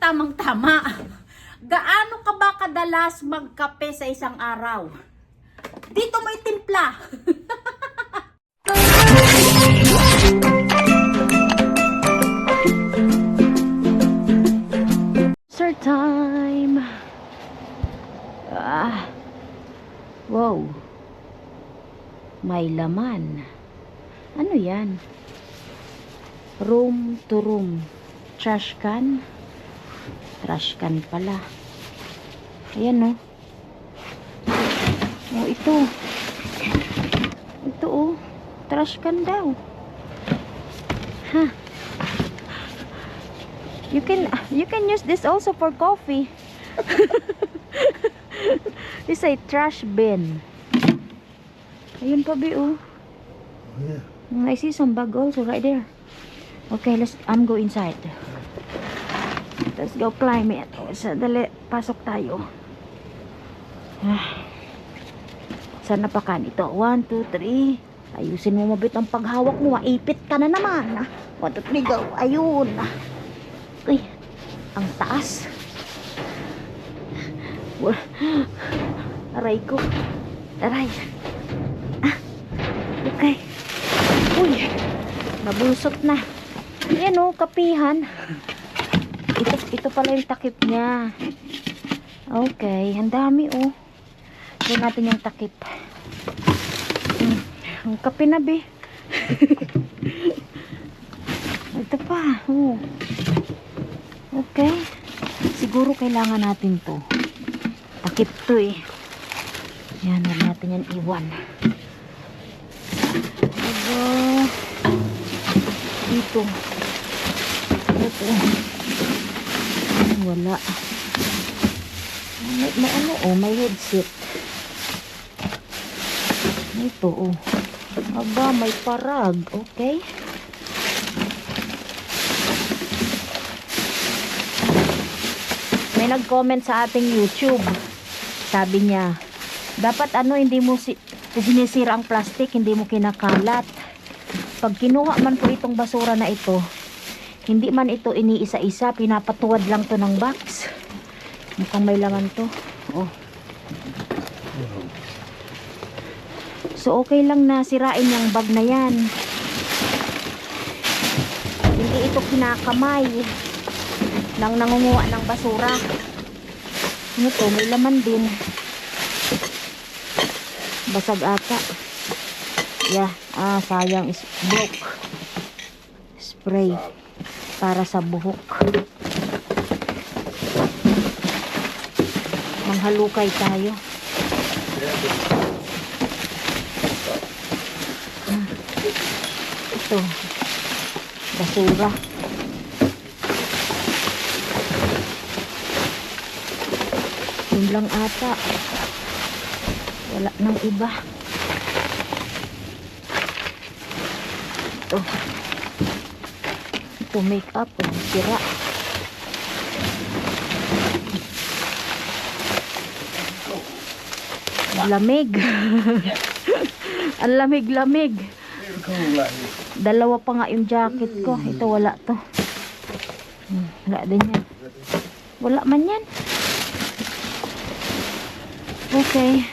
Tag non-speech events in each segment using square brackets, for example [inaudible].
tamang-tama. Gaano ka ba kadalas magkape sa isang araw? Dito may timpla. [laughs] Sir time. Ah. Wow. May laman. Ano yan? Room to room. Trash can. Trash can pala. Ayan oh. Oh, ito. Ito oh. Trash can daw. Ha. You can you can use this also for coffee. [laughs] this a trash bin. Ayun pa bi oh. Yeah. Mm, I see some bag also right there. Okay, let's I'm go inside. Let's go climb it. Sa dali, pasok tayo. Ah. Saan na pa kan ito? 1, 2, 3. Ayusin mo mabit ang paghawak mo. ah. Ipit ka na naman. 1, 2, 3, go. Ayun. Uy, ang taas. Aray ko. Aray. Ah, okay. Uy, nabulsot na. Ayan o, kapihan. Ito, ito pala yung takip niya. Okay, ang dami oh. Ito natin yung takip. Hmm, ang kape na be. [laughs] ito pa. Oh. Okay. Siguro kailangan natin to. Takip to eh. Yan, huwag natin yan iwan. Aba. Dito. Ito. Wala. May, may ano oh, may headset. Ito oh. Aba, may parag. Okay. May nag-comment sa ating YouTube. Sabi niya, dapat ano, hindi mo si sinisira ang plastic, hindi mo kinakalat. Pag kinuha man po itong basura na ito, hindi man ito iniisa-isa, pinapatuwad lang to ng box. Mukhang may laman to. Oh. So, okay lang na sirain yung bag na yan. Hindi ito kinakamay nang nangunguha ng basura. Ano to? May laman din. Basag ata. Yeah. Ah, sayang is broke. Spray. Para sa buhok. Manghalukay tayo. Ito. Basura. Yun lang ata. Wala nang iba. Ito. Ito make up. Oh, sira. Lamig. [laughs] Ang lamig-lamig. Dalawa pa nga yung jacket ko. Ito wala to. Hmm, Wala din yan. Wala man yan. Okay.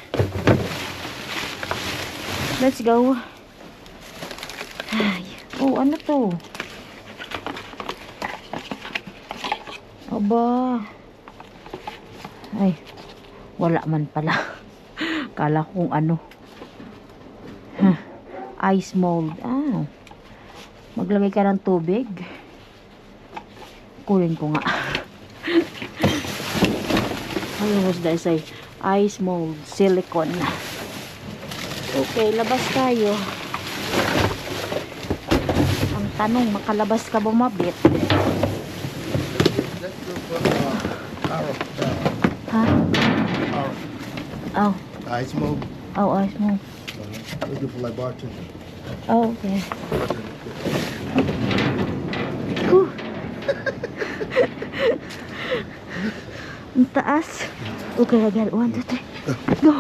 Let's go. Ay. Oh, ano to? Aba. Ay. Wala man pala. [laughs] Kala ko kung ano. Huh. Ice mold. Ah. Maglagay ka ng tubig. Kunin ko nga. [laughs] Ano was that say? Ice mold, silicone. Okay, labas tayo. Ang tanong, makalabas ka ba mabit? Let's go for uh, Arrow. Ha? Arrow. Oh, Ice mold. oh, ice mold. Uh, looking for like bartender. Oh, okay. [laughs] Ang taas. Okay, again. One, two, three. Go.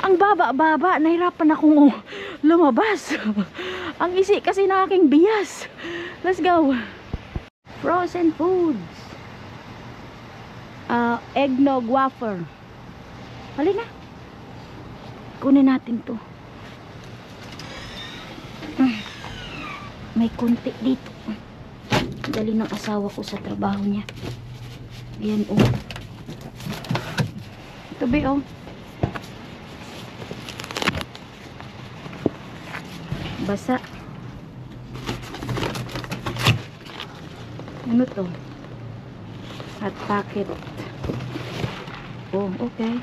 Ang baba-baba. Nahirapan akong lumabas. Ang isi kasi na aking bias. Let's go. Frozen foods. Ah, eggnog wafer. Halina. Kunin natin to. Mm. May kunti dito. Dali ng asawa ko sa trabaho niya. Ayan oh. Ito ba oh. Basa. Ano to? Hot packet. Oh, okay.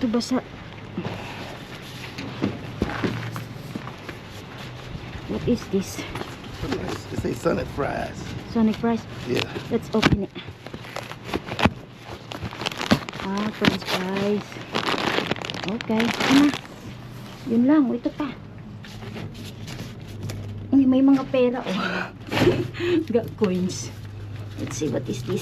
Ito basa. What is this? It say Sonic fries. Sonic fries. Yeah. Let's open it. Ah, french fries. Okay. Ano? Yun lang. Ito pa. Ay, may mga pera, oh. [laughs] Got coins. Let's see, what is this?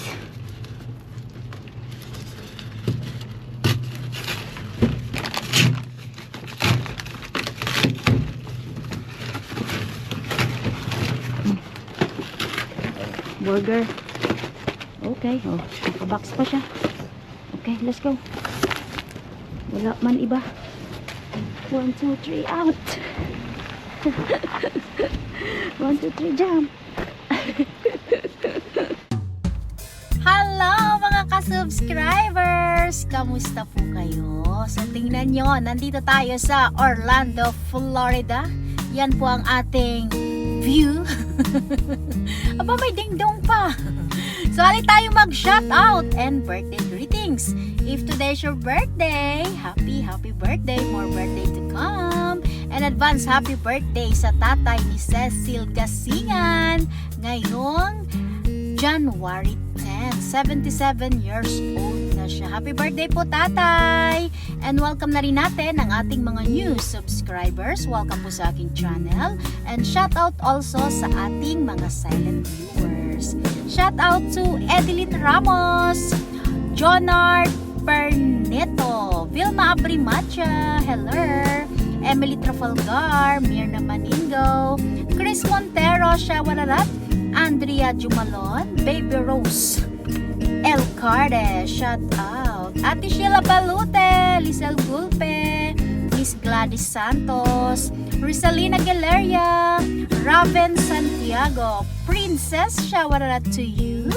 Burger. Okay. Oh, nakabox pa siya. Okay, let's go. Wala man iba. One, two, three, out. [laughs] One, two, three, jump. Hello mga ka-subscribers! Kamusta po kayo? So tingnan nyo, nandito tayo sa Orlando, Florida. Yan po ang ating view. [laughs] Aba, may dingdong pa. So hali tayo mag-shout out and birthday greetings. If today's your birthday, happy, happy birthday. More birthday to come. And advance happy birthday sa tatay ni Cecil Gasingan ngayong January 10. 77 years old na siya. Happy birthday po, tatay! And welcome na rin natin ang ating mga new subscribers. Welcome po sa aking channel. And shout out also sa ating mga silent viewers. Shout out to Edeline Ramos, Jonard Perneto, Vilma Abrimacha, hello, Emily Trafalgar, Mirna Maningo, Chris Montero, Shawararat, Andrea Jumalon, Baby Rose, El Carde, shout out. Ate Sheila Balute, Lisel Gulpe, Miss Gladys Santos, Rizalina Galeria, Raven Santiago, Princess, out to you.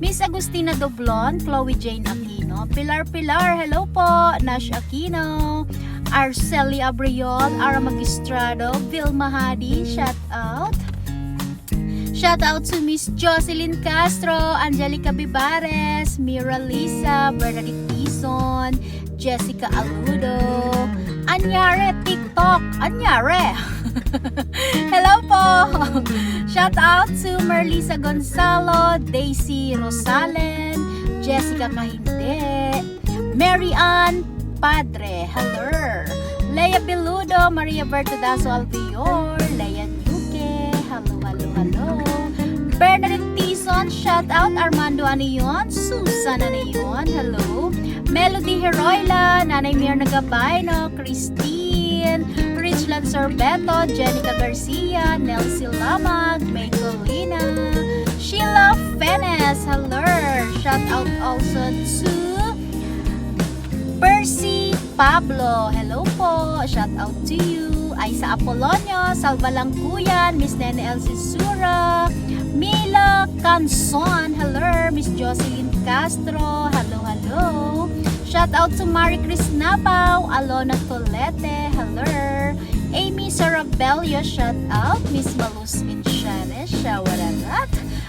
Miss Agustina Doblon, Chloe Jane Aquino, Pilar Pilar, hello po, Nash Aquino, Arceli Abriol, Ara Magistrado, Vilma Hadi, shout out. Shout out to Miss Jocelyn Castro, Angelica Bibares, Mira Lisa, Bernadette Tison, Jessica Aludo, Anyare TikTok, Anyare. [laughs] Hello po! Shout out to Merlisa Gonzalo, Daisy Rosalen, Jessica Kahinde, Mary Ann Padre, hello! Leia Beludo, Maria Bertudazo Albior, Leia Duque, hello, hello, hello. Bernadette Tison, shout out Armando Anion, Susan Anion, hello. Melody Heroila, Nanay Mirna Gabayno, Christine, Richland Sorbeto, Jenica Garcia, Nelsie Lamag, May Colina, Sheila Fenes, hello. Shout out also to Percy Pablo, hello po. Shout out to you. Aisa Apolonio, Salva Langkuyan, Miss Nene Elsie Sura, Mila Canson, hello. Miss Jocelyn Castro, hello, hello. Shout out to Marie Chris Napaw, Alona Tolete, hello. Amy Sarabello, shout out. Miss Malus Vinchanes, shawararat.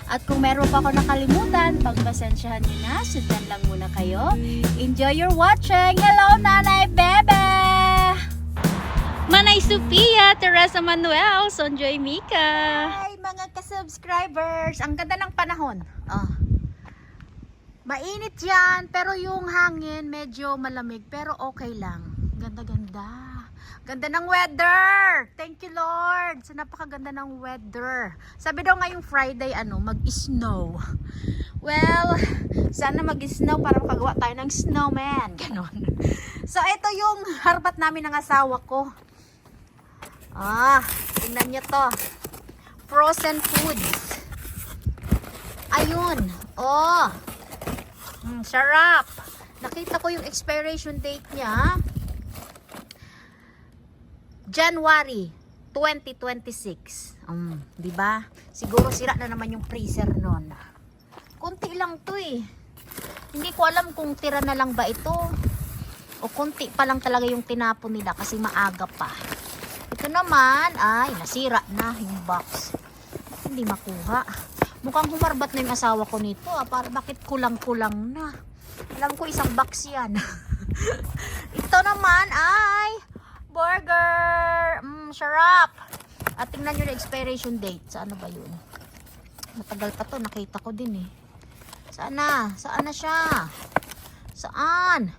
At kung meron pa ako nakalimutan, pagpasensyahan nyo na, sundan lang muna kayo. Enjoy your watching! Hello, Nanay Bebe! Manay Sophia, Teresa Manuel, Sonjoy Mika. Hi, mga ka-subscribers! Ang ganda ng panahon. Oh. Mainit yan, pero yung hangin medyo malamig, pero okay lang. Ganda-ganda. Ganda ng weather! Thank you Lord! Sa napakaganda ng weather. Sabi daw ngayong Friday, ano, mag-snow. Well, sana mag-snow para makagawa tayo ng snowman. [laughs] Ganon. So, ito yung harbat namin ng asawa ko. Ah, tingnan nyo to. Frozen foods. Ayun. Oh. Mm, sarap. Nakita ko yung expiration date niya. January 2026. Um, 'di ba? Siguro sira na naman yung freezer noon. Konti lang 'to eh. Hindi ko alam kung tira na lang ba ito. O konti pa lang talaga yung tinapon nila kasi maaga pa. Ito naman ay nasira na yung box. Hindi makuha. Mukhang humarbat na yung asawa ko nito. Ah. Para bakit kulang-kulang na. Alam ko isang box yan. [laughs] Ito naman ay burger. Mm, sarap. At tingnan nyo na expiration date. Saan na ba yun? Matagal pa to. Nakita ko din eh. Saan na? Saan na siya? Saan?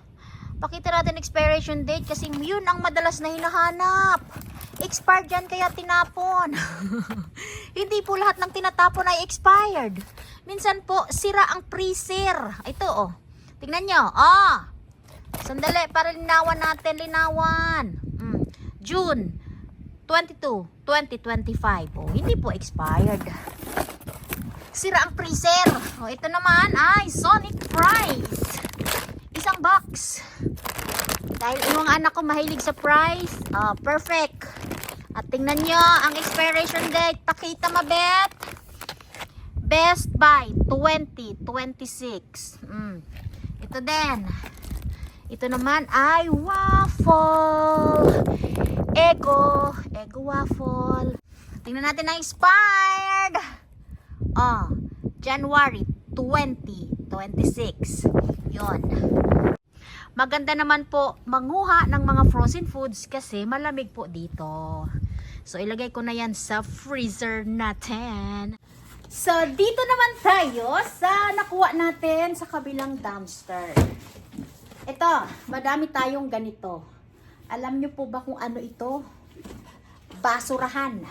Pakita natin expiration date kasi yun ang madalas na hinahanap. Expired yan kaya tinapon. [laughs] Hindi po lahat ng tinatapon ay expired. Minsan po, sira ang freezer. Ito oh. Tingnan nyo. Ah. Sandali, para linawan natin. Linawan. June 22, 2025. Oh, hindi po expired. Sira ang freezer. Oh, ito naman ay Sonic Fries. Isang box. Dahil yung anak ko mahilig sa fries, ah, perfect. At tingnan nyo, ang expiration date, pakita mabet. Best Buy 2026. Mm. Ito din. Ito naman ay waffle. Ego. Ego waffle. Tingnan natin ang expired. Oh, January 2026. Yon. Maganda naman po manguha ng mga frozen foods kasi malamig po dito. So ilagay ko na yan sa freezer natin. So dito naman tayo sa nakuha natin sa kabilang dumpster. Ito, madami tayong ganito. Alam nyo po ba kung ano ito? Basurahan.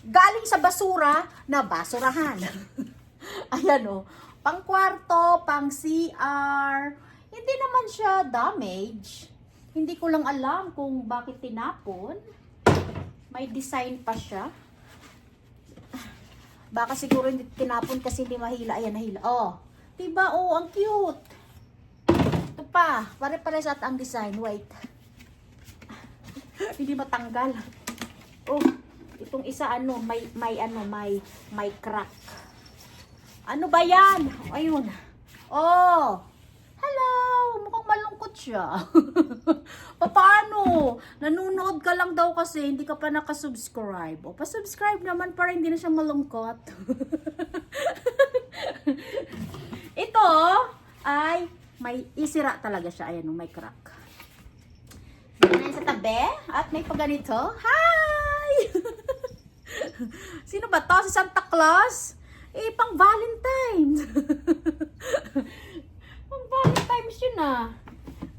Galing sa basura na basurahan. [laughs] Ayan o. Pang kwarto, pang CR. Hindi naman siya damage. Hindi ko lang alam kung bakit tinapon. May design pa siya. Baka siguro hindi tinapon kasi hindi mahila. Ayan, nahila. Oh. Diba? Oh, ang cute. Pa. Pare-pares at ang design. Wait. [laughs] hindi matanggal. Oh, itong isa ano, may may ano, may may crack. Ano ba 'yan? Ayun. Oh. Hello, mukhang malungkot siya. [laughs] Paano? Nanonood ka lang daw kasi hindi ka pa nakasubscribe. O, pa-subscribe naman para hindi na siya malungkot. [laughs] Ito ay may isira talaga siya. Ayan, may crack. Yan sa tabi. At may paganito. Hi! [laughs] Sino ba to? Si Santa Claus? Eh, pang Valentine's. [laughs] pang Valentine's yun ah.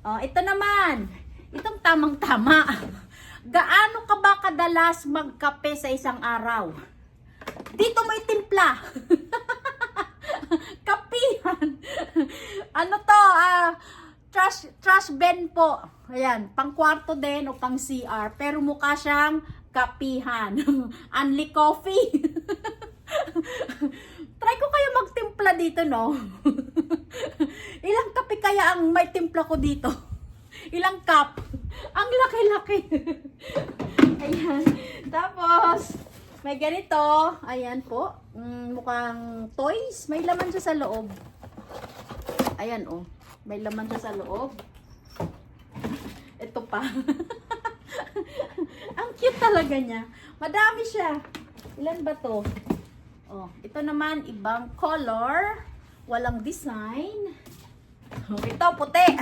Oh, ito naman. Itong tamang-tama. [laughs] Gaano ka ba kadalas magkape sa isang araw? Dito may timpla. Kapihan. [laughs] ano to? Ah, trash, trash bin po. Ayan, pang kwarto din o pang CR. Pero mukha siyang kapihan. [laughs] Unli coffee. [laughs] Try ko kaya magtimpla dito, no? Ilang kape kaya ang may timpla ko dito? Ilang cup? Ang laki-laki. Ayan. Tapos, may ganito. Ayan po. Mm, mukhang toys. May laman siya sa loob. Ayan, oh. May laman siya sa loob. Ito pa. [laughs] Ang cute talaga niya. Madami siya. Ilan ba to? Oh, ito naman ibang color, walang design. Oh, ito puti. [laughs]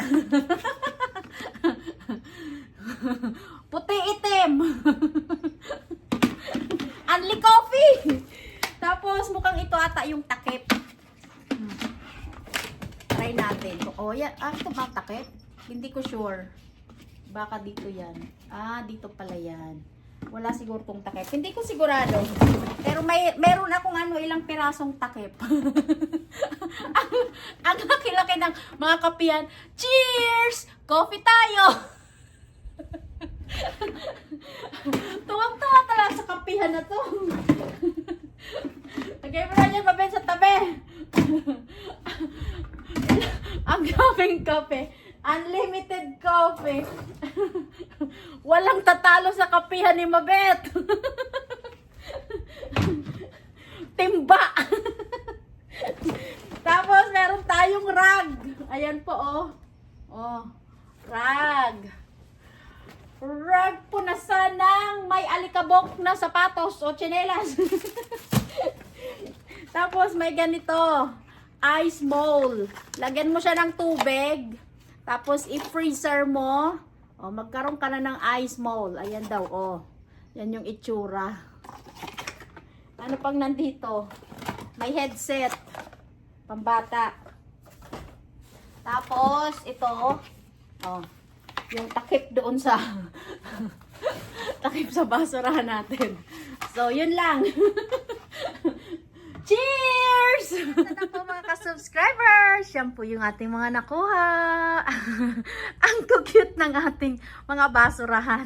puti itim. Unli coffee. Tapos mukhang ito ata yung takip. Hmm. Try natin. Oh, yan. Ah, ito ba takip? Hindi ko sure. Baka dito yan. Ah, dito pala yan. Wala siguro tong takip. Hindi ko sigurado. Pero may meron akong ano ilang pirasong takip. [laughs] ang, ang laki-laki ng mga kapihan. Cheers! Coffee tayo! [laughs] kape. [laughs] Walang tatalo sa kapihan ni Mabet. [laughs] Timba. [laughs] Tapos meron tayong rag. Ayan po oh. Oh, rag. Rag po na sanang may alikabok na sapatos o tsinelas. Tapos may ganito, ice mold. Lagyan mo siya ng tubig. Tapos i-freezer mo. O, magkaroon ka na ng ice mold. Ayan daw, o. Yan yung itsura. Ano pang nandito? May headset. Pambata. Tapos, ito. Oh, yung takip doon sa [laughs] takip sa basurahan natin. So, yun lang. [laughs] Cheers! Ito po mga ka-subscribers. Yan po yung ating mga nakuha. [laughs] Ang cute ng ating mga basurahan.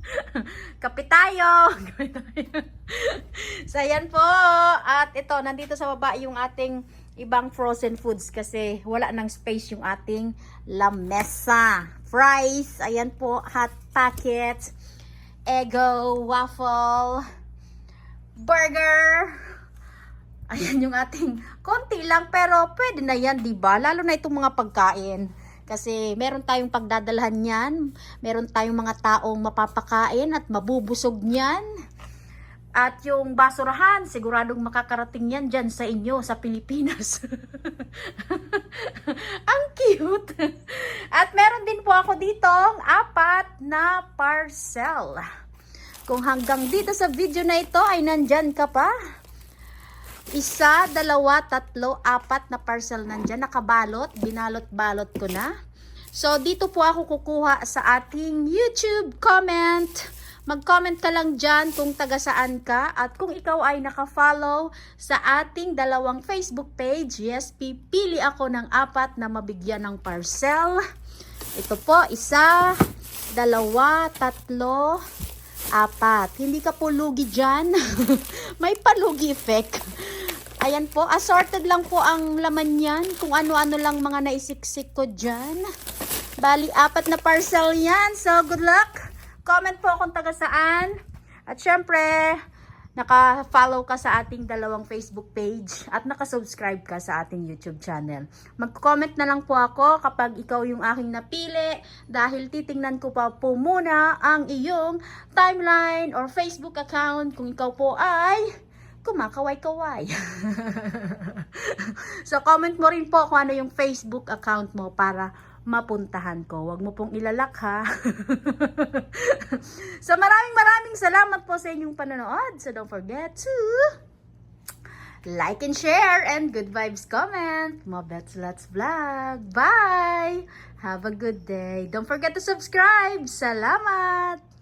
[laughs] Kape tayo. [laughs] So, yan po. At ito, nandito sa baba yung ating ibang frozen foods kasi wala nang space yung ating lamesa. Fries, ayan po, hot packet, Eggo, waffle, burger, Ayan yung ating konti lang pero pwede na yan, 'di ba? Lalo na itong mga pagkain. Kasi meron tayong pagdadalhan niyan, meron tayong mga taong mapapakain at mabubusog niyan. At yung basurahan, siguradong makakarating yan dyan sa inyo, sa Pilipinas. [laughs] Ang cute! At meron din po ako ditong apat na parcel. Kung hanggang dito sa video na ito ay nandyan ka pa, isa, dalawa, tatlo, apat na parcel nandyan. Nakabalot. Binalot-balot ko na. So, dito po ako kukuha sa ating YouTube comment. Mag-comment ka lang dyan kung taga saan ka. At kung ikaw ay naka-follow sa ating dalawang Facebook page, yes, pipili ako ng apat na mabigyan ng parcel. Ito po, isa, dalawa, tatlo, apat. Hindi ka po lugi dyan. [laughs] May palugi effect. Ayan po, assorted lang po ang laman yan. Kung ano-ano lang mga naisiksik ko dyan. Bali, apat na parcel yan. So, good luck. Comment po kung taga saan. At syempre, naka-follow ka sa ating dalawang Facebook page at naka-subscribe ka sa ating YouTube channel. Mag-comment na lang po ako kapag ikaw yung aking napili dahil titingnan ko pa po muna ang iyong timeline or Facebook account kung ikaw po ay kumakaway-kaway. [laughs] so, comment mo rin po kung ano yung Facebook account mo para mapuntahan ko. Huwag mo pong ilalak ha. [laughs] so, maraming maraming salamat po sa inyong panonood. So, don't forget to like and share and good vibes comment. Mobets Let's Vlog. Bye! Have a good day. Don't forget to subscribe. Salamat!